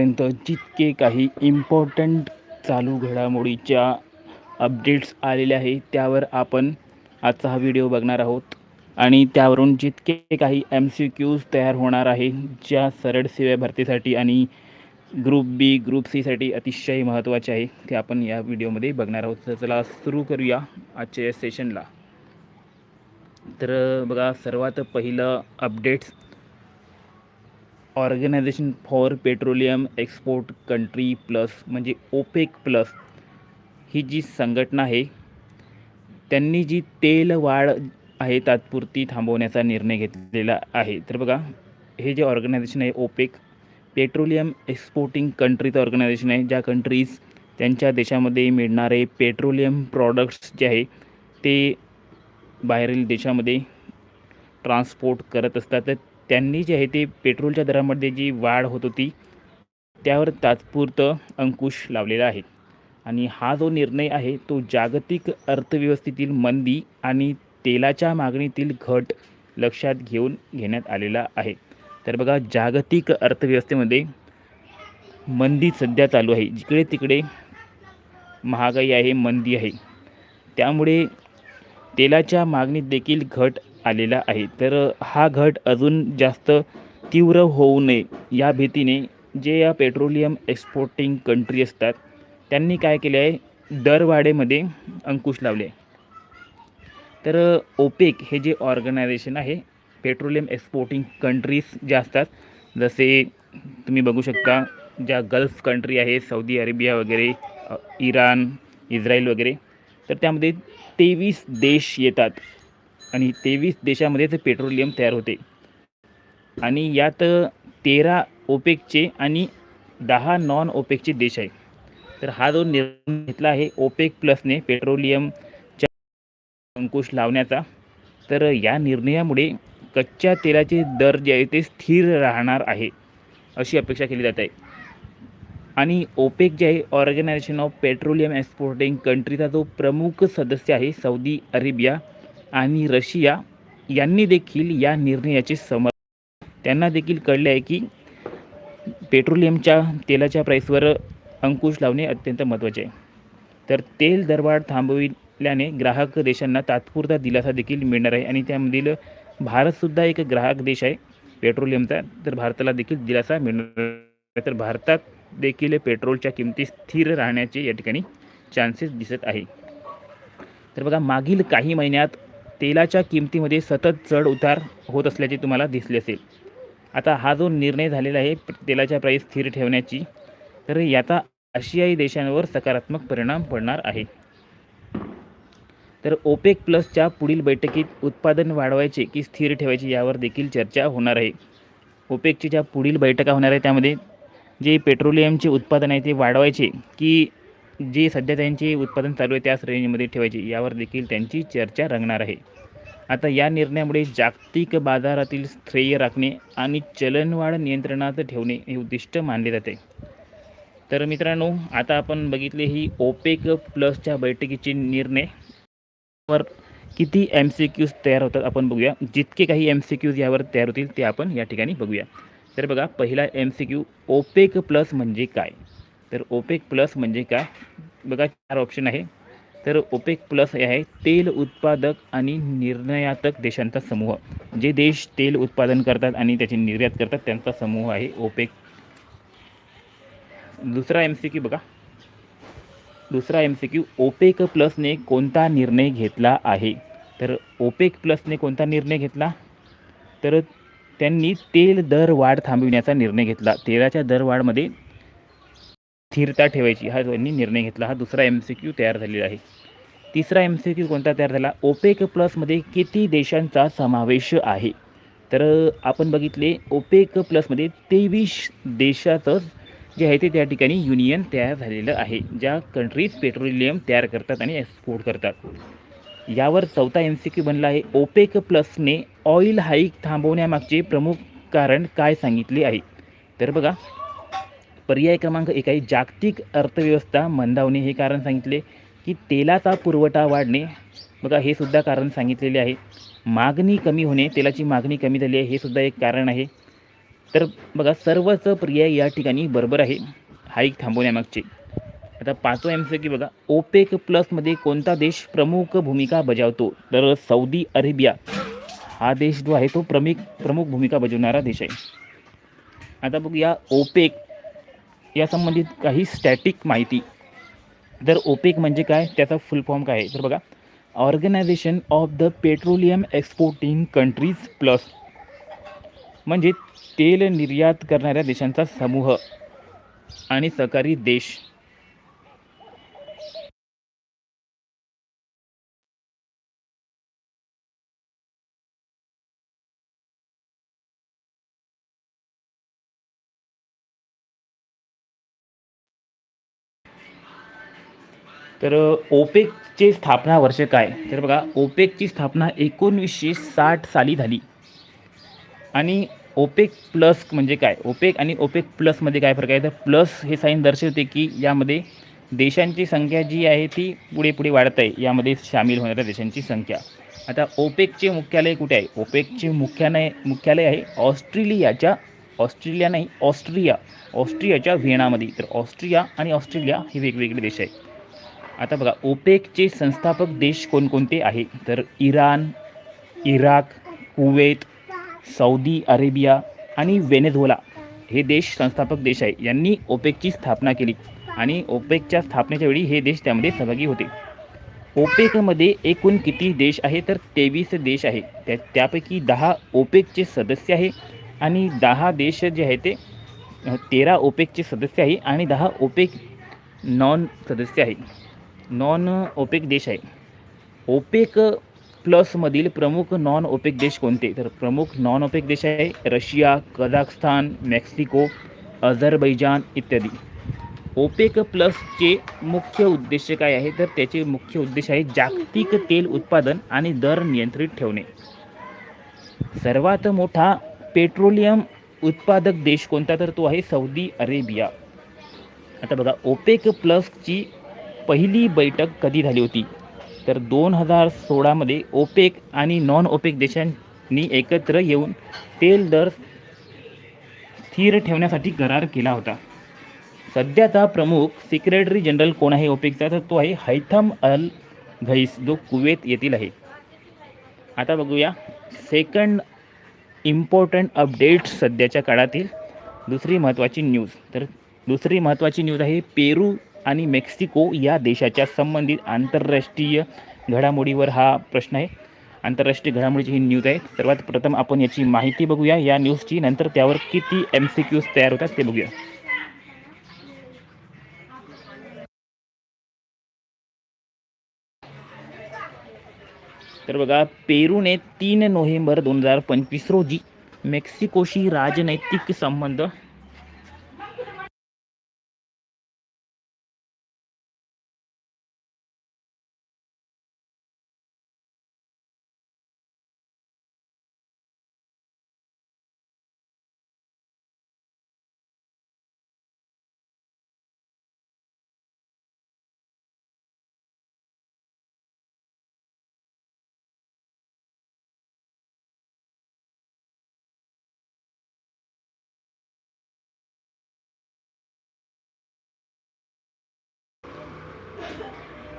आत्तापर्यंत जितके काही इम्पॉर्टंट चालू घडामोडीच्या अपडेट्स आलेले आहे त्यावर आपण आजचा हा व्हिडिओ बघणार आहोत. आणि त्यावरून जितके काही एम सी क्यूज तयार होणार आहे ज्या सरळ सेवा भरतीसाठी आणि ग्रुप बी ग्रुप सीसाठी अतिशय महत्त्वाचे आहे ते आपण या व्हिडिओमध्ये बघणार आहोत. तर चला सुरू करूया आजच्या या सेशनला तर बघा सर्वात पहिलं updates organisation for petroleum export country plus म्हणजे ओपेक प्लस ही जी संघटना आहे त्यांनी जी तेल वाढ आहे तात्पुरती थांबवण्याचा निर्णय घेतलेला आहे. तर बघा हे जे ऑर्गनायझेशन आहे ओपेक पेट्रोलियम एक्सपोर्टिंग कंट्रीचं ऑर्गनायझेशन आहे ज्या कंट्रीज त्यांच्या देशामध्ये मिळणारे पेट्रोलियम प्रॉडक्ट्स जे आहे ते बाहेरील देशामध्ये ट्रान्सपोर्ट करत असतात. तर त्यांनी जे आहे ते पेट्रोलच्या दरामध्ये जी वाढ होत होती त्यावर तात्पुरतं अंकुश लावलेला आहे. आणि हा जो निर्णय आहे तो जागतिक अर्थव्यवस्थेतील मंदी आणि तेलाच्या मागणीतील घट लक्षात घेऊन घेण्यात आलेला आहे. तर बघा जागतिक अर्थव्यवस्थेमध्ये मंदी सध्या चालू आहे. जिकडे तिकडे महागाई आहे मंदी आहे. त्यामुळे तेलाच्या मागणीत देखील घट आलेला आहे. तर हा घट अजून जास्त तीव्र होऊ नये या भीतीने जे या पेट्रोलियम एक्सपोर्टिंग कंट्री असतात त्यांनी काय केले आहे? दरवाढेमध्ये अंकुश लावले आहे. तर ओपेक हे जे ऑर्गनायझेशन आहे पेट्रोलियम एक्सपोर्टिंग कंट्रीज ज्या असतात जसे तुम्ही बघू शकता ज्या गल्फ कंट्री आहे सौदी अरेबिया वगैरे इराण इस्रायल वगैरे तर त्यामध्ये तेवीस देश येतात. आणि तेवीस देशामध्येच पेट्रोलियम तयार होते. आणि यात तेरा ओपेकचे आणि दहा नॉन ओपेकचे देश आहे तर हा जो निर्णय घेतला आहे ओपेक प्लसने पेट्रोलियमच्या अंकुश लावण्याचा तर या निर्णयामुळे कच्च्या तेलाचे दर जे आहे ते स्थिर राहणार आहे अशी अपेक्षा केली जात आहे. आणि ओपेक जे आहे ऑर्गनायझेशन ऑफ पेट्रोलियम एक्सपोर्टिंग कंट्रीचा जो प्रमुख सदस्य आहे सौदी अरेबिया आणि रशिया यांनी देखील या निर्णयाचे समर्थन त्यांना देखील कळले आहे की पेट्रोलियमच्या तेलाच्या प्राईसवर अंकुश लावणे अत्यंत महत्त्वाचे आहे तर तेल दरवाढ थांबविल्याने ग्राहक देशांना तात्पुरता दिलासा देखील मिळणार आहे आणि त्यामधील भारतसुद्धा एक ग्राहक देश आहे पेट्रोलियमचा तर भारताला देखील दिलासा मिळणार आहे. तर भारतात देखील पेट्रोलच्या किमती स्थिर राहण्याचे या ठिकाणी चान्सेस दिसत आहे तर बघा मागील काही महिन्यात तेलाच्या किमतीमध्ये सतत चढ उतार होत असल्याचे तुम्हाला दिसले असेल. आता हा जो निर्णय झालेला आहे तेलाच्या प्राईस स्थिर ठेवण्याची तर याचा आशियाई देशांवर सकारात्मक परिणाम पडणार आहे. तर ओपेक प्लसच्या पुढील बैठकीत उत्पादन वाढवायचे की स्थिर ठेवायचे यावर देखील चर्चा होणार आहे. ओपेकची ज्या पुढील बैठका होणार आहे त्यामध्ये जे पेट्रोलियमचे उत्पादन आहे ते वाढवायचे की जे सध्या त्यांचे उत्पादन चालू आहे त्याच रेंजमध्ये ठेवायची यावर देखील त्यांची चर्चा रंगणार आहे. आता या निर्णयामुळे जागतिक बाजारातील श्रेय राखणे आणि चलनवाढ नियंत्रणात ठेवणे हे उद्दिष्ट मानले जाते. तर मित्रांनो आता आपण बघितले ही ओपेक प्लसच्या बैठकीचे निर्णय. वर किती एम सी क्यूज तयार होतात आपण बघूया. जितके काही एम सी क्यूज यावर तयार होतील ते आपण या ठिकाणी बघूया. तर बघा पहिला M C Q OPEC plus म्हणजे काय? तर ओपेक प्लस म्हणजे काय? बघा चार ऑप्शन आहे. तर ओपेक प्लस हे आहे तेल उत्पादक आणि निर्णयातक देशांचा समूह. जे देश तेल उत्पादन करतात आणि त्याची निर्यात करतात त्यांचा समूह आहे ओपेक. दुसरा एम सी क्यू बघा. दुसरा एम सी क्यू ओपेक प्लसने कोणता निर्णय घेतला आहे? तर ओपेक प्लसने कोणता निर्णय घेतला? तर त्यांनी तेल दर वाढ थांबविण्याचा निर्णय घेतला. तेलाच्या दरवाढमध्ये स्थिरता ठेवायची. हा त्यांनी निर्णय घेतला. हा दुसरा एम सी क्यू तयार झालेला आहे. तिसरा एम सी क्यू कोणता तयार झाला? ओपेक प्लसमध्ये किती देशांचा समावेश आहे? तर आपण बघितले ओपेक प्लसमध्ये तेवीस देशातच जे आहे ते त्या ठिकाणी युनियन तयार झालेलं आहे. ज्या कंट्रीज पेट्रोलियम तयार करतात आणि एक्सपोर्ट करतात. यावर चौथा एम सी क्यू बनला आहे. ओपेक प्लसने ऑइल हाईक थांबवण्यामागचे प्रमुख कारण काय सांगितले आहे? तर बघा पर्याय क्रमांक एक आहे जागतिक अर्थव्यवस्था मंदावणे हे कारण सांगितले की तेलाचा पुरवठा वाढणे बघा हे सुद्धा कारण सांगितलेले आहे. मागणी कमी होणे तेलाची मागणी कमी झाली आहे हे सुद्धा एक कारण आहे. तर बघा सर्वच पर्याय या ठिकाणी बरोबर आहे. हाईक थांबवण्यामागचे. आता पाचवा एम की बघा ओपेक प्लसमध्ये कोणता देश प्रमुख भूमिका बजावतो? तर सौदी अरेबिया. हा देश जो आहे तो प्रमुख प्रमुख भूमिका बजावणारा देश आहे. आता बघूया ओपेक. या संबंधित काही स्टॅटिक माहिती. तर ओपेक म्हणजे काय त्याचा फुल फॉर्म काय आहे? तर बघा organisation of the petroleum exporting countries plus म्हणजे तेल निर्यात करणाऱ्या देशांचा समूह आणि सहकारी देश. तर ओपेकची स्थापना वर्ष काय? तर बघा ओपेकची स्थापना एकोणवीसशे साठ साली झाली. आणि ओपेक प्लस म्हणजे काय? ओपेक आणि ओपेक प्लसमध्ये काय फरक आहे? तर प्लस हे साईन दर्शवते की यामध्ये देशांची संख्या जी आहे ती पुढे पुढे वाढत आहे. यामध्ये सामील होणाऱ्या देशांची संख्या. आता ओपेकचे मुख्यालय कुठे आहे? ओपेकचे मुख्यालय मुख्यालय आहे ऑस्ट्रेलियाच्या ऑस्ट्रेलिया नाही ऑस्ट्रिया ऑस्ट्रियाच्या व्हिएनामध्ये. तर ऑस्ट्रिया आणि ऑस्ट्रेलिया हे वेगवेगळे देश आहेत. आता बघा ओपेकचे संस्थापक देश कोणकोणते आहे? तर Iran Iraq Kuwait Saudi Arabia आणि वेनेझोला हे देश संस्थापक देश आहे. यांनी ओपेकची स्थापना केली आणि ओपेकच्या स्थापनेच्या वेळी हे देश त्यामध्ये सहभागी होते. ओपेकमध्ये एकूण किती देश आहे? तर तेवीस देश आहे. त्या त्यापैकी दहा ओपेकचे सदस्य आहे आणि दहा देश जे आहे ते तेरा ओपेकचे सदस्य आहे आणि दहा ओपेक नॉन सदस्य आहे. नॉन ओपेक देश आहे. ओपेक प्लसमधील प्रमुख नॉन ओपेक देश कोणते? तर प्रमुख नॉन ओपेक देश आहे रशिया कझाकस्तान मेक्सिको अझरबैजान इत्यादी. ओपेक प्लसचे मुख्य उद्देश काय आहे? तर त्याचे मुख्य उद्देश आहे जागतिक तेल उत्पादन आणि दर नियंत्रित ठेवणे. सर्वात मोठा पेट्रोलियम उत्पादक देश कोणता? तर तो आहे सौदी अरेबिया. आता बघा ओपेक प्लसची पहिली बैठक कधी झाली होती? तर दोन हजार सोळामध्ये ओपेक आणि नॉन ओपेक देशांनी एकत्र येऊन तेल दर स्थिर ठेवण्यासाठी करार केला होता. सध्याचा प्रमुख सेक्रेटरी जनरल कोण आहे ओपेकचा? तर तो आहे हैथम अल घैस जो कुवेत येथील आहे. आता बघूया. सेकंड इम्पॉर्टंट अपडेट सध्याच्या काळातील दुसरी महत्त्वाची न्यूज. तर दुसरी महत्त्वाची न्यूज आहे पेरू आणि मेक्सिको या देशाच्या संबंधित आंतरराष्ट्रीय घडामोडीवर हा प्रश्न आहे. आंतरराष्ट्रीय घडामोडीची ही न्यूज आहे. सर्वात प्रथम आपण याची माहिती बघूया. या न्यूजची नंतर त्यावर किती एम सी क्यूज तयार होतात ते बघूया. तर बघा पेरूने तीन नोव्हेंबर दोन हजार पंचवीस रोजी मेक्सिकोशी राजनैतिक संबंध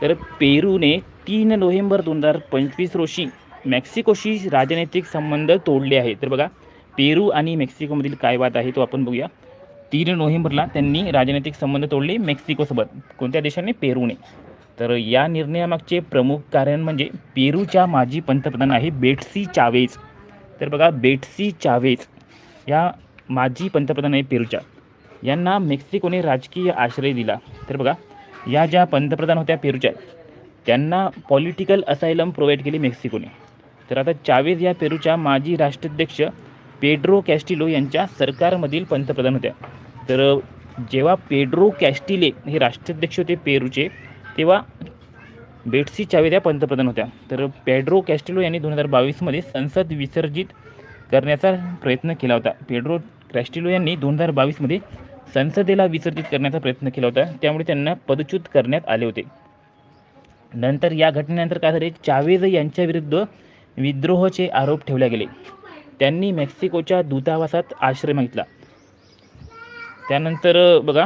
तर पेरूने तीन नोव्हेंबर दोन हजार पंचवीस रोजी मेक्सिकोशी राजनैतिक संबंध तोडले आहे तर बघा पेरू आणि मेक्सिकोमधील काय बात आहे तो आपण बघूया. तीन नोव्हेंबरला त्यांनी राजनैतिक संबंध तोडले मेक्सिकोसोबत कोणत्या देशाने? पेरूने. तर या निर्णयामागचे प्रमुख कारण म्हणजे पेरूच्या माजी पंतप्रधान आहे बेटसी चावेज. तर बघा बेटसी चावेज या माजी पंतप्रधान आहे पेरूच्या. यांना मेक्सिकोने राजकीय आश्रय दिला. तर बघा या ज्या पंतप्रधान होत्या पेरूच्या त्यांना पॉलिटिकल असायलम प्रोव्हाइड केली मेक्सिकोने. तर आता चावेज या पेरूच्या माजी राष्ट्राध्यक्ष पेड्रो कॅस्टिलो यांच्या सरकारमधील पंतप्रधान होत्या. तर जेव्हा पेड्रो कॅस्टिले हे राष्ट्राध्यक्ष होते पेरूचे तेव्हा बेट्सी चावेज या पंतप्रधान होत्या. तर पेड्रो कॅस्टिलो यांनी दोन हजार बावीसमध्ये संसद विसर्जित करण्याचा प्रयत्न केला होता. पेड्रो कॅस्टिलो यांनी दोन हजार बावीसमध्ये संसदेला विसर्जित करण्याचा प्रयत्न केला होता. त्यामुळे त्यांना पदच्युत करण्यात आले होते. नंतर या घटनेनंतर काय झाले? चावेज यांच्याविरुद्ध विद्रोहाचे आरोप ठेवले गेले. त्यांनी मेक्सिकोच्या दूतावासात आश्रय मागितला. त्यानंतर बघा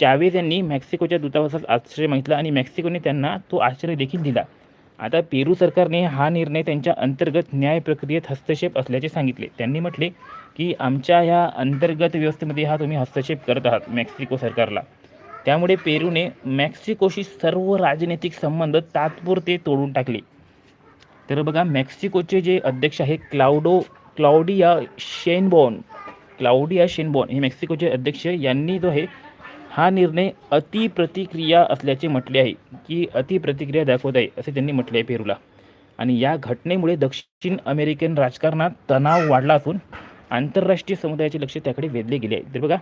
चावेज यांनी मेक्सिकोच्या दूतावासात आश्रय मागितला आणि मेक्सिकोने त्यांना तो आश्रय देखील दिला. आता पेरू सरकारने हा निर्णय त्यांच्या अंतर्गत न्याय प्रक्रियेत हस्तक्षेप असल्याचे सांगितले. त्यांनी म्हटले की आमच्या ह्या अंतर्गत व्यवस्थेमध्ये हा तुम्ही हस्तक्षेप करत आहात मेक्सिको सरकारला. त्यामुळे पेरूने मेक्सिकोशी सर्व राजनैतिक संबंध तात्पुरते तोडून टाकले. तर बघा मेक्सिकोचे जे अध्यक्ष आहे क्लाउडो क्लाउडिया शेनबॉन क्लाउडिया शेनबॉन हे मेक्सिकोचे अध्यक्ष यांनी जो आहे हा निर्णय अतिप्रतिक्रिया असल्याचे म्हटले आहे की अतिप्रतिक्रिया दाखवत आहे असे त्यांनी म्हटले आहे पेरूला. आणि या घटनेमुळे दक्षिण अमेरिकन राजकारणात तणाव वाढला असून आंतरराष्ट्रीय समुदायाचे लक्ष त्याकडे वेधले गेले आहे. तर बघा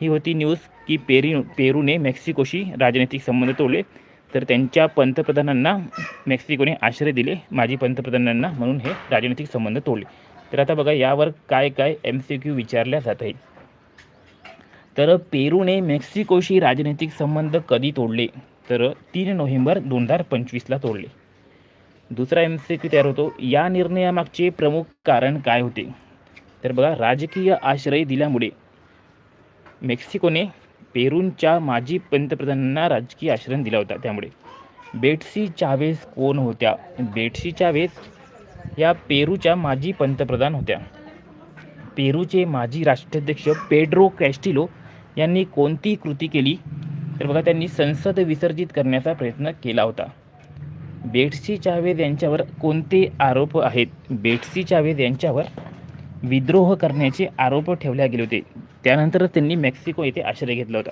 ही होती न्यूज की पेरी पेरूने मेक्सिकोशी राजनैतिक संबंध तोडले. तर त्यांच्या पंतप्रधानांना मेक्सिकोने आश्रय दिले माजी पंतप्रधानांना म्हणून हे राजनैतिक संबंध तोडले. तर आता बघा यावर काय काय एम सी क्यू विचारल्या जात आहे तर पेरूने मेक्सिकोशी राजनैतिक संबंध कधी तोडले? तर तीन नोव्हेंबर दोन हजार पंचवीसला तोडले. दुसरा एम सी क्यू तयार होतो. या निर्णयामागचे प्रमुख कारण काय होते? तर बघा राजकीय आश्रय दिल्यामुळे मेक्सिकोने पेरूंच्या माजी पंतप्रधानांना राजकीय आश्रय दिला होता त्यामुळे. बेटसी चावेस कोण होत्या? बेटसी चावेस या पेरूच्या माजी पंतप्रधान होत्या. पेरूचे माजी राष्ट्राध्यक्ष पेड्रो कॅस्टिलो यांनी कोणती कृती केली? तर बघा त्यांनी संसद विसर्जित करण्याचा प्रयत्न केला होता. बेट्सी चावेज यांच्यावर कोणते आरोप आहेत? बेट्सी चावेज यांच्यावर विद्रोह करण्याचे आरोप ठेवले गेले होते. त्यानंतरच त्यांनी मेक्सिको येथे आश्रय घेतला होता.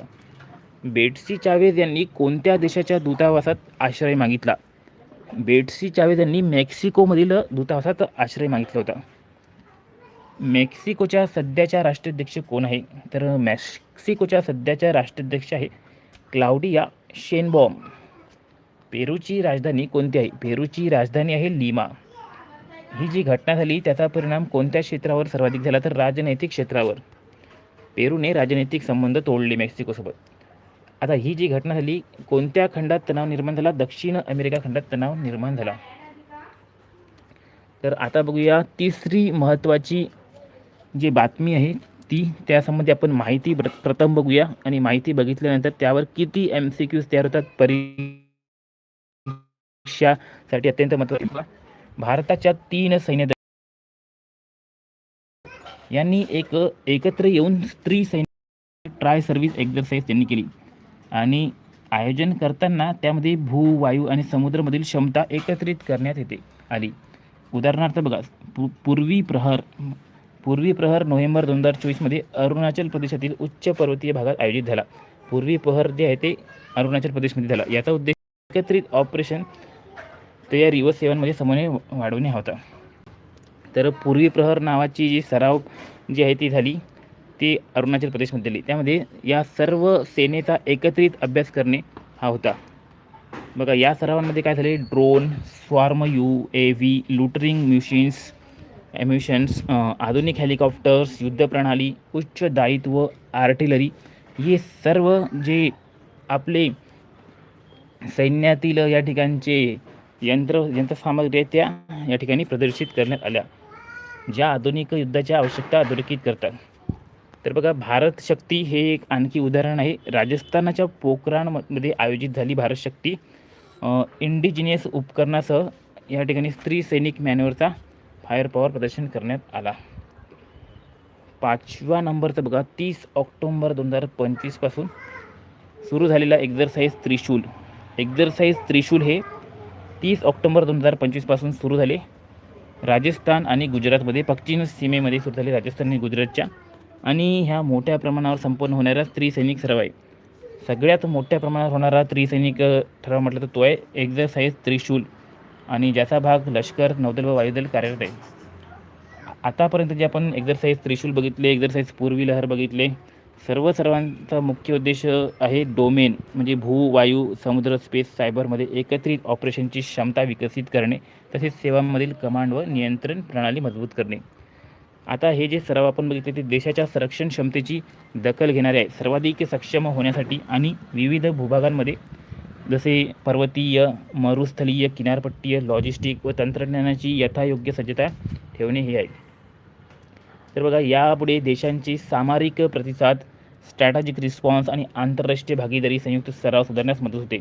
बेट्सी चावेज यांनी कोणत्या देशाच्या दूतावासात आश्रय मागितला? बेट्सी चावेज यांनी मेक्सिकोमधील दूतावासात आश्रय मागितला होता. मेक्सिकोच्या सध्याच्या राष्ट्राध्यक्ष कोण आहे? तर मेक्सिकोच्या सध्याच्या राष्ट्राध्यक्ष आहे क्लाउडिया शेनबॉम. पेरूची राजधानी कोणती आहे? पेरूची राजधानी आहे लिमा. ही जी घटना झाली त्याचा परिणाम कोणत्या क्षेत्रावर सर्वाधिक झाला? तर राजनैतिक क्षेत्रावर. पेरूने राजनैतिक संबंध तोडले मेक्सिकोसोबत. आता ही जी घटना झाली कोणत्या खंडात तणाव निर्माण झाला? दक्षिण अमेरिका खंडात तणाव निर्माण झाला. तर आता बघूया तिसरी महत्त्वाची जी बातमी आहे ती त्यासंबंधी आपण माहिती प्र प्रथम बघूया. आणि माहिती बघितल्यानंतर त्यावर किती एम सी क्यूज तयार होतात परीक्षासाठी अत्यंत महत्त्वाचे भारताच्या तीन सैन्य यांनी एक एकत्र येऊन स्त्री सैन्य ट्राय सर्व्हिस एक्झरसाईज त्यांनी केली. आणि आयोजन करताना त्यामध्ये भू वायू आणि समुद्रामधील क्षमता एकत्रित करण्यात येते आली. उदाहरणार्थ बघा पूर्वी प्रहर पूर्वी प्रहर नोव्हेंबर दोन हजार चोवीसमध्ये अरुणाचल प्रदेशातील उच्च पर्वतीय भागात आयोजित झाला. पूर्वी प्रहर जे आहे ते अरुणाचल प्रदेशमध्ये झाला. याचा उद्देश एकत्रित ऑपरेशन तयारी व सेवांमध्ये समन्वय वाढवणे हा होता. तर पूर्वी प्रहर नावाची जी सराव जी आहे ती झाली ती अरुणाचल प्रदेशमध्ये झाली. त्यामध्ये या सर्व सेनेचा एकत्रित अभ्यास करणे हा होता. बघा या सरावांमध्ये काय झाले? Drone swarm U A V loitering machines ammunitions आधुनिक हेलिकॉप्टर्स युद्धप्रणाली उच्च दायित्व आर्टिलरी हे सर्व जे आपले सैन्यातील या ठिकाणचे यंत्र यंत्रसामग्री आहेत त्या या ठिकाणी प्रदर्शित करण्यात आल्या ज्या आधुनिक युद्धाच्या आवश्यकता अधोरेखित करतात. तर बघा भारत शक्ती हे एक आणखी उदाहरण आहे. राजस्थानाच्या पोखराणमध्ये आयोजित झाली भारत शक्ती इंडिजिनियस उपकरणासह या ठिकाणी स्त्री सैनिक मॅन्युअरचा फायर पॉवर प्रदर्शन करण्यात आला. पाचव्या नंबरचं बघा तीस ऑक्टोंबर दोन हजार पंचवीसपासून सुरू झालेला एक्झरसाईज त्रिशूल. एक्झरसाईज त्रिशूल हे तीस ऑक्टोंबर दोन हजार पंचवीसपासून सुरू झाले. राजस्थान आणि गुजरातमध्ये पश्चिम सीमेमध्ये सुरू झाले राजस्थान आणि गुजरातच्या. आणि ह्या मोठ्या प्रमाणावर संपन्न होणारा त्रिसैनिक सराव आहे. सगळ्यात मोठ्या प्रमाणावर होणारा त्रिसैनिक ठराव म्हटलं तर तो आहे एक्झरसाईज त्रिशूल. आणि ज्याचा भाग लष्कर नौदल व वायुदल कार्यरत आहे. आतापर्यंत जे आपण एक्झरसाईज त्रिशूल बघितले एक्झरसाईज पूर्वी लहर बघितले सर्व सर्वांचा मुख्य उद्देश आहे डोमेन म्हणजे भू वायू समुद्र स्पेस सायबरमध्ये एकत्रित ऑपरेशनची क्षमता विकसित करणे तसेच सेवांमधील कमांड व नियंत्रण प्रणाली मजबूत करणे. आता हे जे सराव आपण बघितले ते देशाच्या संरक्षण क्षमतेची दखल घेणारे आहे सर्वाधिक सक्षम होण्यासाठी आणि विविध भूभागांमध्ये जसे पर्वतीय मरुस्थलीय किनारपट्टीय लॉजिस्टिक व तंत्रज्ञानाची यथायोग्य सज्जता ठेवणे हे आहे. तर बघा यापुढे देशांची सामरिक प्रतिसाद स्ट्रॅटजिक रिस्पॉन्स आणि आंतरराष्ट्रीय भागीदारी संयुक्त सराव सुधारण्यास मदत होते.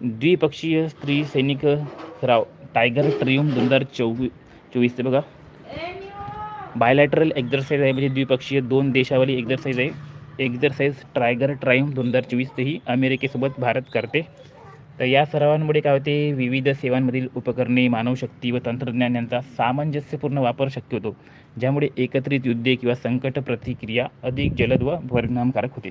द्विपक्षीय स्त्री सैनिक सराव टायगर ट्रियम दोन हजार चोवी चोवीस ते बघा. बायलॅटरल एक्झरसाईज आहे म्हणजे द्विपक्षीय दोन देशावरील एक्झरसाईज आहे. एक्झरसाईज ट्रायगर ट्राईम दोन हजार चोवीस तेही अमेरिकेसोबत भारत करते. तर या सरावांमुळे काय होते विविध सेवांमधील उपकरणे मानवशक्ती व तंत्रज्ञान यांचा सामंजस्यपूर्ण वापर शक्य होतो ज्यामुळे एकत्रित युद्धे किंवा संकट प्रतिक्रिया अधिक जलद व परिणामकारक होते.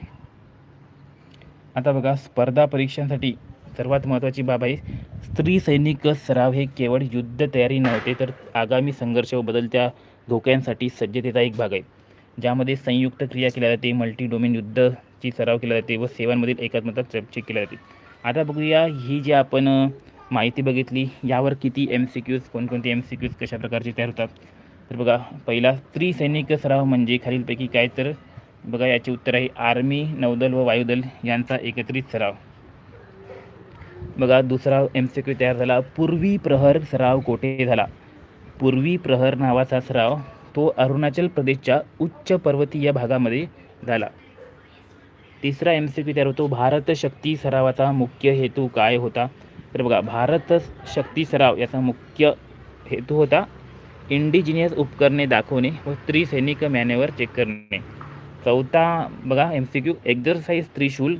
आता बघा स्पर्धा परीक्षांसाठी सर्वात महत्त्वाची बाब आहे स्त्री सैनिक सराव हे केवळ युद्ध तयारी नव्हते तर आगामी संघर्ष व बदलत्या धोक्यांसाठी सज्जतेचा एक भाग आहे. ज्यामध्ये संयुक्त क्रिया केल्या जाते मल्टी डोमेन युद्धची सराव केला जाते व सेवांमधील एकात्मता चर्चा केल्या जाते. आता बघूया ही जी आपण माहिती बघितली यावर किती एम सी क्यूज कोणकोणते एम सी क्यूज कशा प्रकारचे तयार होतात? तर बघा पहिला त्रिसैनिक सराव म्हणजे खालीलपैकी काय तर? बघा याचे उत्तर आहे आर्मी नौदल व वायुदल यांचा एकत्रित सराव. बघा दुसरा एम सी क्यू तयार झाला पूर्वी प्रहर सराव कोठे झाला? पूर्वी प्रहर नावाचा सराव तो अरुणाचल प्रदेशच्या उच्च पर्वतीय भागामध्ये झाला. तिसरा एम सी क्यू तयार होतो. भारत शक्ती सरावाचा मुख्य हेतू काय होता? तर बघा भारत शक्ती सराव याचा मुख्य हेतू होता इंडिजिनियस उपकरणे दाखवणे व त्रिसैनिक मॅन्युअर चेक करणे. चौथा बघा M C Q exercise Trishul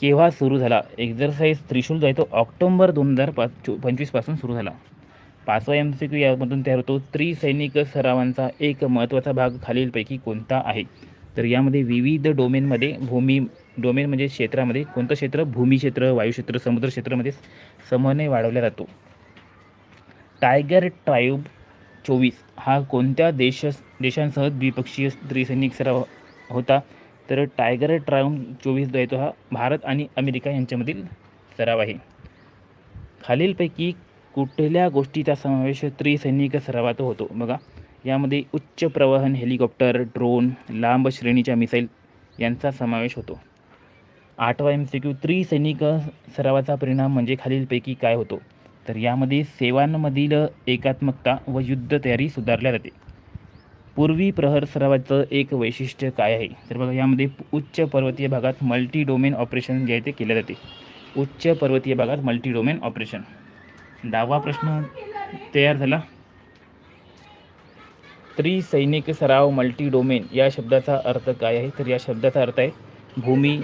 केव्हा सुरू झाला? एक्झरसाईज त्रिशूल जो आहे तो ऑक्टोंबर दोन हजार पाच चो पंचवीसपासून सुरू झाला. पाचवा एम सी क्यू यामधून तयार होतो. त्रिसैनिक सरावांचा एक महत्त्वाचा भाग खालीलपैकी कोणता आहे? तर यामध्ये विविध डोमेनमध्ये भूमी डोमेन म्हणजे क्षेत्रामध्ये कोणतं क्षेत्र? भूमी क्षेत्र समुद्र क्षेत्रामध्ये समन्वय वाढवला जातो. टायगर ट्राईब चोवीस हा कोणत्या देश देशांसह द्विपक्षीय त्रिसैनिक सराव होता? तर टायगर ट्रायूब चोवीस जो आहे तो हा भारत आणि अमेरिका यांच्यामधील सराव आहे. खालीलपैकी कुठल्या गोष्टीचा समावेश त्रिसैनिक सरावात होतो? बघा यामध्ये उच्च प्रवाहन हेलिकॉप्टर ड्रोन लांब श्रेणीच्या मिसाईल यांचा समावेश होतो. आठवा एम सी क्यू त्रिसैनिक सरावाचा परिणाम म्हणजे खालीलपैकी काय होतो? तर यामध्ये सेवांमधील एकात्मकता व युद्ध तयारी सुधारल्या जाते. पूर्वी प्रहर सरावाचं एक वैशिष्ट्य काय आहे? तर बघा यामध्ये उच्च पर्वतीय भागात मल्टी डोमेन ऑपरेशन जे आहे ते केले जाते. उच्च पर्वतीय भागात मल्टी डोमेन ऑपरेशन दहावा प्रश्न तयार झाला. त्रिसैनिक सराव मल्टी डोमेन या शब्दाचा अर्थ काय आहे? तर या शब्दाचा अर्थ आहे भूमी.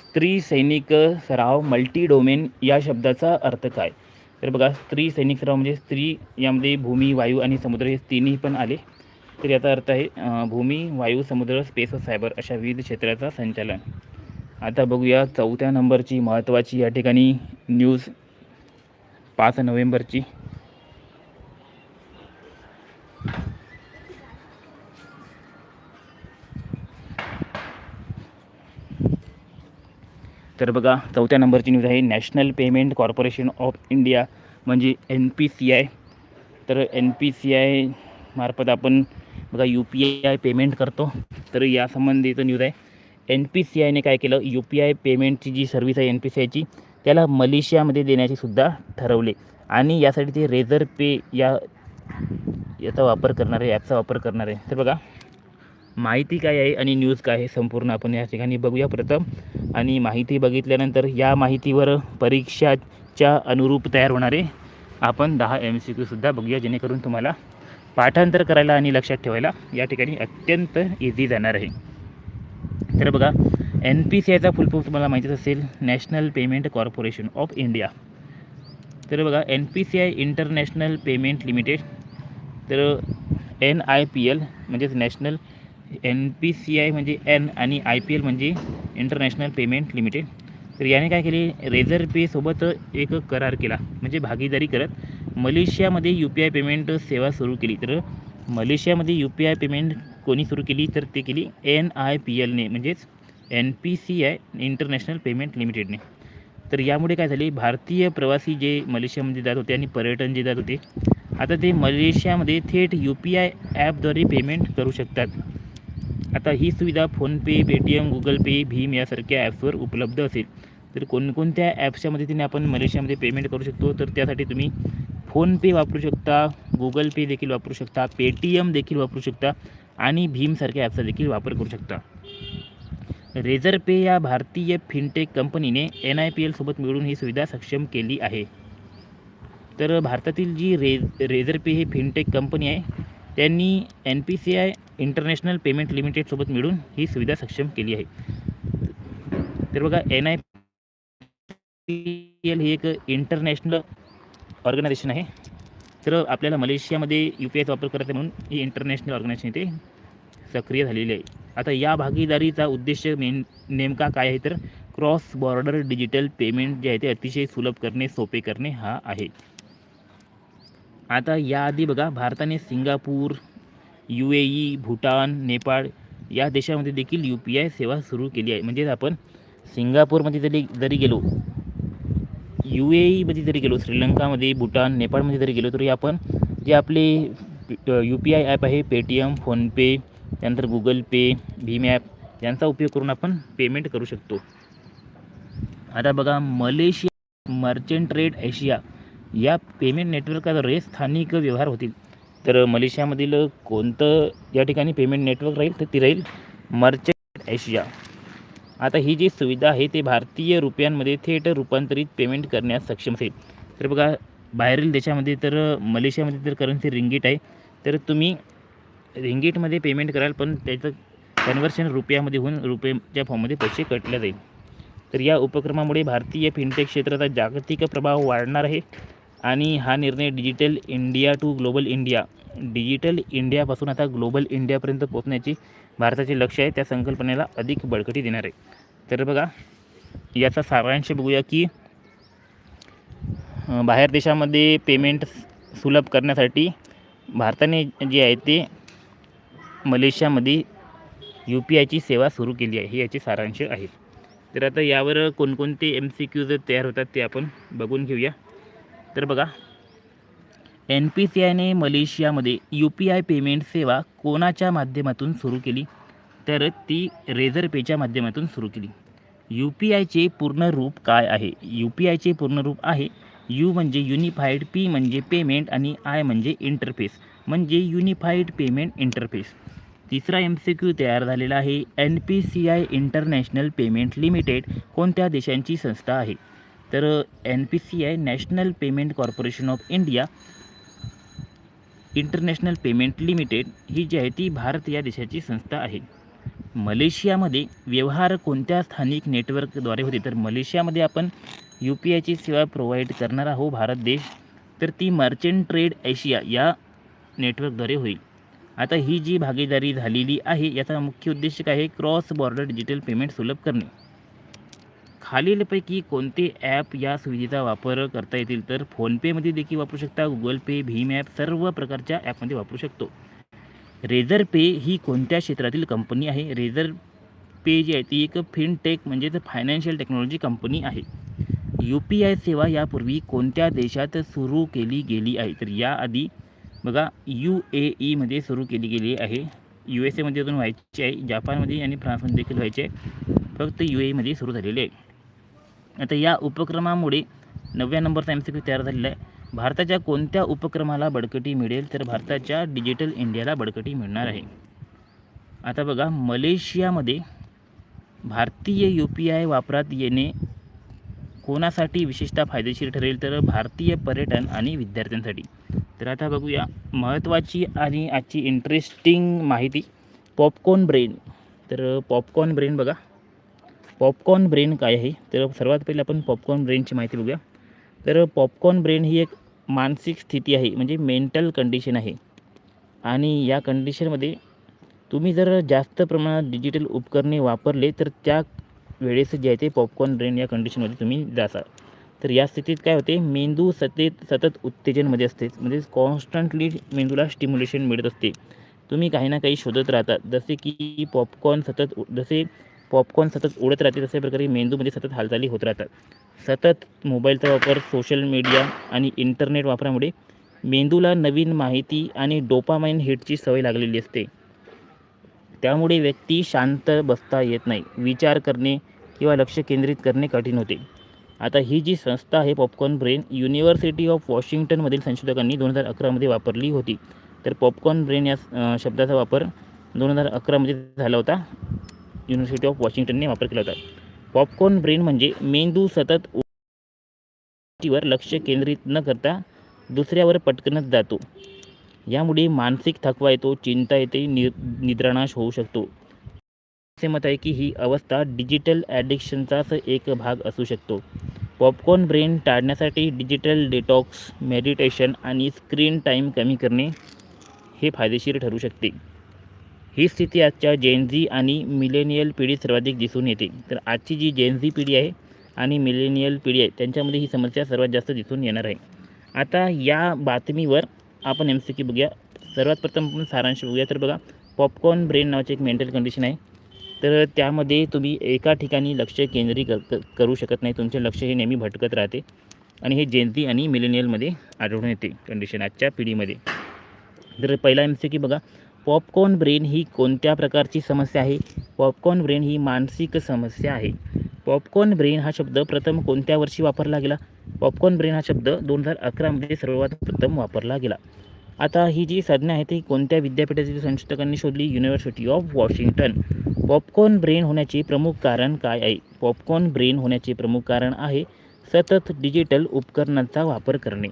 स्त्रीसैनिक सराव मल्टी डोमेन या शब्दाचा अर्थ काय? तर बघा स्त्री सैनिक सराव म्हणजे स्त्री यामध्ये भूमी वायू आणि समुद्र हे तिन्ही पण आले. तर याचा अर्थ आहे भूमी वायू समुद्र स्पेस व सायबर अशा विविध क्षेत्राचा संचालन. आता बघूया चौथ्या नंबरची महत्त्वाची या ठिकाणी न्यूज पाच नोव्हेंबरची. तर बघा चौथ्या नंबरची न्यूज आहे national payment corporation of India म्हणजे एन पी सी आय. तर एन पी सी आय मार्फत आपण बघा यू पी आय पेमेंट करतो. तर यासंबंधीचं न्यूज आहे. एन पी सी आयने काय केलं? यू पी आय पेमेंटची जी सर्व्हिस आहे एन पी सी आयची त्याला मलेशियामध्ये देण्याचे सुद्धा ठरवले. आणि यासाठी ते रेझर पे या याचा वापर करणार आहे ॲपचा वापर करणार आहे. तर बघा माहिती काय आहे आणि न्यूज काय आहे संपूर्ण आपण या ठिकाणी बघूया प्रथम. आणि माहिती बघितल्यानंतर या माहितीवर परीक्षाच्या अनुरूप तयार होणारे आपण दहा एम सी क्यूसुद्धा बघूया जेणेकरून तुम्हाला पाठांतर करायला आणि लक्षात ठेवायला या ठिकाणी अत्यंत इझी जाणार आहे. तर बघा एन पी सी आयचा फुलफॉर्म तुम्हाला माहितीच असेल national payment corporation of India तर बघा N P C I international payment limited तर एन आय पी एल म्हणजेच national N P C I म्हणजे एन आणि आय पी एल म्हणजे इंटरनॅशनल पेमेंट लिमिटेड तर याने काय केले रेझर पेसोबत एक करार केला म्हणजे भागीदारी करत मलेशियामध्ये यू पी आय पेमेंट सेवा सुरू केली. तर मलेशियामध्ये यू पी आय पेमेंट कोणी सुरू केली? तर ते केली एन आय पी एलने म्हणजेच N P C I international payment लिमिटेडने. तर यामुळे काय झाले? भारतीय प्रवासी जे मलेशियामध्ये जात होते आणि पर्यटन जे जात होते आता ते मलेशियामध्ये थेट यू पी आय ॲपद्वारे पेमेंट करू शकतात. आता ही सुविधा फोनपे पेटीएम गुगल पे भीम यासारख्या ॲप्सवर उपलब्ध असेल. तर कोणकोणत्या ॲप्सच्या मदतीने आपण मलेशियामध्ये पेमेंट करू शकतो? तर त्यासाठी तुम्ही फोनपे वापरू शकता गुगल पे देखील वापरू शकता पेटीएम देखील वापरू शकता आणि भीमसारख्या ॲपचा देखील वापर करू शकता. रेझर पे या भारतीय फिनटेक कंपनीने एन आय पी एलसोबत मिळून ही सुविधा सक्षम केली आहे. तर भारतातील जी रे रेझर पे ही फिनटेक कंपनी आहे त्यांनी N P C I international payment लिमिटेडसोबत मिळून ही सुविधा सक्षम केली आहे. तर बघा एन आय पी एल ही एक इंटरनॅशनल ऑर्गनायझेशन आहे. तर आपल्याला मलेशियामध्ये यू पी आयचा वापर करायचा म्हणून ही इंटरनॅशनल ऑर्गनायझेशन इथे सक्रिय झालेली आहे. आता या भागीदारीचा उद्देश मेन नेमका काय आहे तर क्रॉस बॉर्डर डिजिटल पेमेंट जे आहे ते अतिशय सुलभ करणे सोपे करणे हा आहे. आता याआधी बघा भारताने Singapore U A E Bhutan Nepal या देशामध्ये देखील यू पी आय सेवा सुरू केली आहे. म्हणजेच आपण सिंगापूरमध्ये जरी जरी गेलो यू ए ईमध्ये जरी गेलो श्रीलंकामध्ये भूटान नेपाळमध्ये जरी गेलो तरी आपण जे आपले यू पी आय ॲप आहे पेटीएम फोनपे त्यानंतर गुगल पे भीम ॲप यांचा उपयोग करून आपण पेमेंट करू शकतो. आता बघा मलेशिया मर्चंट रेट एशिया या पेमेंट नेटवर्कद्वारे स्थानिक व्यवहार होतील तर मलेशियामधील कोणतं या ठिकाणी पेमेंट नेटवर्क राहील तर ती राहील मर्चंट एशिया. आता ही जी सुविधा आहे ते भारतीय रुपयांमध्ये थेट रूपांतरित पेमेंट करण्यास सक्षम असेल. तर बघा बाहेरील देशामध्ये तर मलेशियामध्ये तर करन्सी रिंगीट आहे. तर तुम्ही रिंगीटमध्ये पेमेंट कराल पण त्याचं कन्व्हर्शन रुपयामध्ये होऊन रुपयाच्या फॉर्ममध्ये पैसे कटले जाईल. तर या उपक्रमामुळे भारतीय फिनटेक क्षेत्राचा जागतिक प्रभाव वाढणार आहे. आणि हा निर्णय digital India to global India digital इंडियापासून आता ग्लोबल इंडियापर्यंत पोहोचण्याची भारताचे लक्ष आहे त्या संकल्पनेला अधिक बळकटी देणार. आहे तर बघा याचा सारांश बघूया की बाहेर देशामध्ये पेमेंट सुलभ करण्यासाठी भारताने जे आहे ते मलेशियामध्ये यू पी आयची सेवा सुरू केली आहे हे याचे सारांश आहे. तर आता यावर कोणकोणते एम सी क्यूज तयार होतात ते आपण बघून घेऊया. तर बघा एन पी सी आयने मलेशियामध्ये यू पी आय पेमेंट सेवा कोणाच्या माध्यमातून सुरू केली? तर ती रेझर पेच्या माध्यमातून सुरू केली. यू पी आयचे पूर्ण रूप काय आहे? यू पी आयचे पूर्ण रूप आहे यू म्हणजे युनिफाईड पी म्हणजे पेमेंट आणि आय म्हणजे इंटरफेस. म्हणजे युनिफाईड पेमेंट इंटरफेस. तिसरा एम सी क्यू तयार झालेला आहे. N P C I international payment limited कोणत्या देशांची संस्था आहे? तर N P C I national payment corporation of India international payment limited ही जी आहे ती भारत या देशाची संस्था आहे. मलेशियामध्ये व्यवहार कोणत्या स्थानिक नेटवर्कद्वारे होते? तर मलेशियामध्ये आपण यू पी आयची सेवा प्रोव्हाइड करणार आहो भारत देश. तर ती मर्चंट ट्रेड एशिया या नेटवर्कद्वारे होईल. आता ही जी भागीदारी झालेली आहे याचा मुख्य उद्देश काय आहे? क्रॉस बॉर्डर डिजिटल पेमेंट सुलभ करणे. खालीलपैकी कोणते ॲप या सुविधेचा वापर करता येतील तर फोनपेमध्ये देखील वापरू शकता गुगल पे भीम ॲप सर्व प्रकारच्या ॲपमध्ये वापरू शकतो. रेझर पे ही कोणत्या क्षेत्रातील कंपनी आहे? रेझर पे जी आहे ती एक फिनटेक म्हणजेच फायनान्शियल टेक्नॉलॉजी कंपनी आहे. यू पी आय सेवा यापूर्वी कोणत्या देशात सुरू केली गेली आहे? तर याआधी बघा यू ए ईमध्ये सुरू केली गेली आहे. यू एस एमध्ये अजून व्हायची आहे जपानमध्ये आणि फ्रान्समध्ये देखील व्हायची आहे. फक्त यू एमध्ये सुरू झालेली आहे. आता या उपक्रमामुळे नवव्या नंबरचा एम सी क्यू तयार झालेला आहे. भारताच्या कोणत्या उपक्रमाला बळकटी मिळेल? तर भारताच्या डिजिटल इंडियाला बळकटी मिळणार आहे. आता बघा मलेशियामध्ये भारतीय यू पी आय वापरात येणे कोणासाठी विशेषतः फायदेशीर ठरेल? तर भारतीय पर्यटन आणि विद्यार्थ्यांसाठी. तर आता बघूया महत्त्वाची आणि आजची इंटरेस्टिंग माहिती पॉपकॉर्न ब्रेन तर पॉपकॉर्न ब्रेन बघा. पॉपकॉर्न ब्रेन काय आहे? तर सर्वात पहिले आपण पॉपकॉर्न ब्रेनची माहिती बघूया. तर पॉपकॉर्न ब्रेन ही एक मानसिक स्थिती आहे म्हणजे मेंटल कंडिशन आहे. आणि या कंडिशनमध्ये तुम्ही जर जास्त प्रमाणात डिजिटल उपकरणे वापरले तर त्या वेळेस जे आहे ते पॉपकॉर्न ब्रेन या कंडिशनमध्ये तुम्ही जासाल. तर या स्थितीत काय होते? मेंदू सतत सतत उत्तेजनमध्ये असते. म्हणजे कॉन्स्टंटली मेंदूला स्टिम्युलेशन मिळत असते. तुम्ही काही ना काही शोधत राहतात जसे की पॉपकॉर्न सतत जसे पॉपकॉर्न सतत उडत राहते तशा प्रकारे मेंदूमध्ये सतत हालचाली होत राहतात. सतत मोबाईलचा वापर सोशल मीडिया आणि इंटरनेट वापरामुळे मेंदूला नवीन माहिती आणि डोपामाइन हिटची सवय लागलेली असते. त्यामुळे व्यक्ती शांत बसता येत नाही विचार करणे किंवा लक्ष केंद्रित करणे कठीण होते. आता ही जी संस्था आहे पॉपकॉर्न ब्रेन युनिव्हर्सिटी ऑफ वॉशिंग्टनमधील संशोधकांनी दोन हजार अकरामध्ये वापरली होती. तर पॉपकॉर्न ब्रेन या शब्दाचा वापर दोन हजार अकरामध्ये झाला होता. युनिव्हर्सिटी ऑफ वॉशिंग्टनने वापर केला होता. पॉपकॉर्न ब्रेन म्हणजे मेंदू सतत गोष्टीवर लक्ष केंद्रित न करता दुसऱ्यावर पटकनच जातो. यामुळे मानसिक थकवा येतो चिंता येते नि निद्रानाश होऊ शकतो. असे मत आहे की ही अवस्था डिजिटल ॲडिक्शनचाच एक भाग असू शकतो. पॉपकॉर्न ब्रेन टाळण्यासाठी डिजिटल डिटॉक्स मेडिटेशन आणि स्क्रीन टाईम कमी करणे हे फायदेशीर ठरू शकते. ही स्थिती आजच्या जेनझी आणि मिलेनियल पिढीत सर्वाधिक दिसून येते. तर आजची जी जेनझी पिढी आहे आणि मिलेनियल पिढी आहे त्यांच्यामध्ये ही समस्या सर्वात जास्त दिसून येणार आहे. आता या बातमीवर आपण एम सी क्यू बघूया. सर्वात प्रथम आपण सारांश बघूया. तर बघा पॉपकॉर्न ब्रेन नावाचे एक मेंटल कंडिशन आहे. तर त्यामध्ये तुम्ही एका ठिकाणी लक्ष केंद्रित कर क- करू शकत नाही. तुमचे लक्ष हे नेहमी भटकत राहते. आणि हे जेनझी आणि मिलेनियलमध्ये आढळून येते कंडिशन आजच्या पिढीमध्ये. तर पहिला एम सी की बघा. पॉपकॉर्न ब्रेन ही कोणत्या प्रकारची समस्या आहे? पॉपकॉर्न ब्रेन ही मानसिक समस्या आहे. पॉपकॉर्न ब्रेन हा शब्द प्रथम कोणत्या वर्षी वापरला गेला? पॉपकॉर्न ब्रेन हा शब्द दोन हजार अकरामध्ये सर्वात प्रथम वापरला गेला. आता ही जी संज्ञा आहे ती कोणत्या विद्यापीठातील संशोधकांनी शोधली? University of Washington popcorn brain होण्याचे प्रमुख कारण काय आहे? पॉपकॉर्न ब्रेन होण्याचे प्रमुख कारण आहे सतत डिजिटल उपकरणांचा वापर करणे.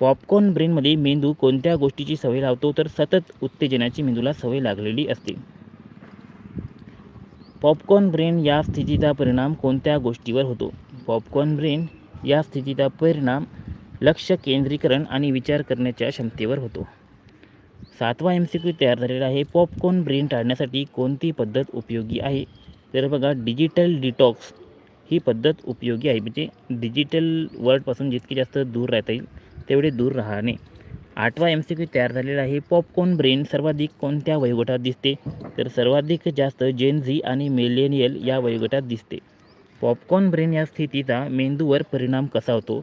पॉपकॉर्न ब्रेनमध्ये मेंदू कोणत्या गोष्टीची सवय लावतो तर सतत उत्तेजनाची मेंदूला सवय लागलेली असते. पॉपकॉर्न ब्रेन या स्थितीचा परिणाम कोणत्या गोष्टीवर होतो? पॉपकॉर्न ब्रेन या स्थितीचा परिणाम लक्ष केंद्रीकरण आणि विचार करण्याच्या क्षमतेवर होतो. सातवा एम सी क्यू तयार झालेला आहे. पॉपकॉर्न ब्रेन टाळण्यासाठी कोणती पद्धत उपयोगी आहे? तर बघा डिजिटल डिटॉक्स ही पद्धत उपयोगी आहे. म्हणजे डिजिटल वर्ल्डपासून जितकी जास्त दूर राहता येईल तेवढे दूर राहणे. आठवा एम सी क्यू तयार झालेला आहे. पॉपकॉर्न ब्रेन सर्वाधिक कोणत्या वयोगटात दिसते? तर सर्वाधिक जास्त जेन झी आणि मिलेनियल या वयोगटात दिसते. पॉपकॉर्न ब्रेन या स्थितीचा मेंदूवर परिणाम कसा होतो?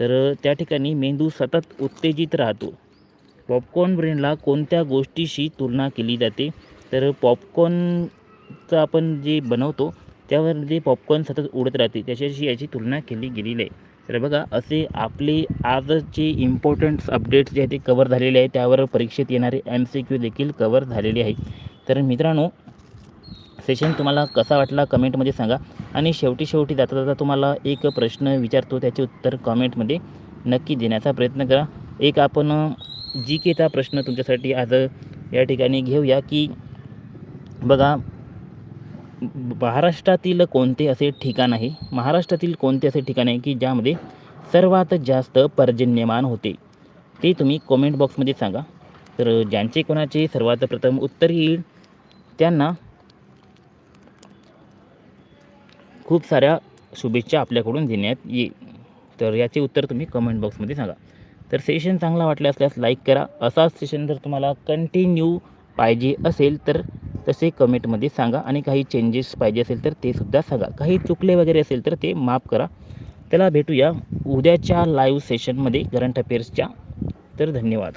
तर त्या ठिकाणी मेंदू सतत उत्तेजित राहतो. पॉपकॉर्न ब्रेनला कोणत्या गोष्टीशी तुलना केली जाते? तर पॉपकॉर्नचं आपण जे बनवतो त्यावर जे पॉपकॉर्न सतत उडत राहते त्याच्याशी याची तुलना केली गेलेली आहे. तर बघा असे आपली आजचे इम्पॉर्टंट अपडेट्स जे आहे ते कवर झालेले आहे. त्यावर परीक्षेत येणारे एम सी क्यू देखील कवर झालेले आहे. तर मित्रांनो सेशन तुम्हाला कसा वाटला कमेंटमध्ये सांगा. आणि शेवटी शेवटी जाता जाता तुम्हाला एक प्रश्न विचारतो त्याचे उत्तर कमेंटमध्ये नक्की देण्याचा प्रयत्न करा. एक आपण जी केचा प्रश्न तुमच्यासाठी आज या ठिकाणी घेऊया की बघा महाराष्ट्रातील कोणते असे ठिकाण आहे? महाराष्ट्रातील कोणते असे ठिकाण आहे की ज्यामध्ये सर्वात जास्त पर्जन्यमान होते? ते तुम्ही कॉमेंट बॉक्समध्ये सांगा. तर ज्यांचे कोणाचे सर्वात प्रथम उत्तर येईल त्यांना खूप साऱ्या शुभेच्छा आपल्याकडून देण्यात येईल. तर याचे उत्तर तुम्ही कमेंट बॉक्समध्ये सांगा. तर सेशन चांगला वाटला असल्यास लाईक करा. असाच सेशन जर तुम्हाला कंटिन्यू पाहिजे असेल तर तसे कमेंटमध्ये सांगा. आणि काही चेंजेस पाहिजे असेल तर ते सुद्धा सांगा. काही चुकले वगैरे असेल तर ते माफ करा. त्याला भेटूया उद्याच्या लाईव्ह सेशनमध्ये करंट अफेअर्सच्या तर धन्यवाद.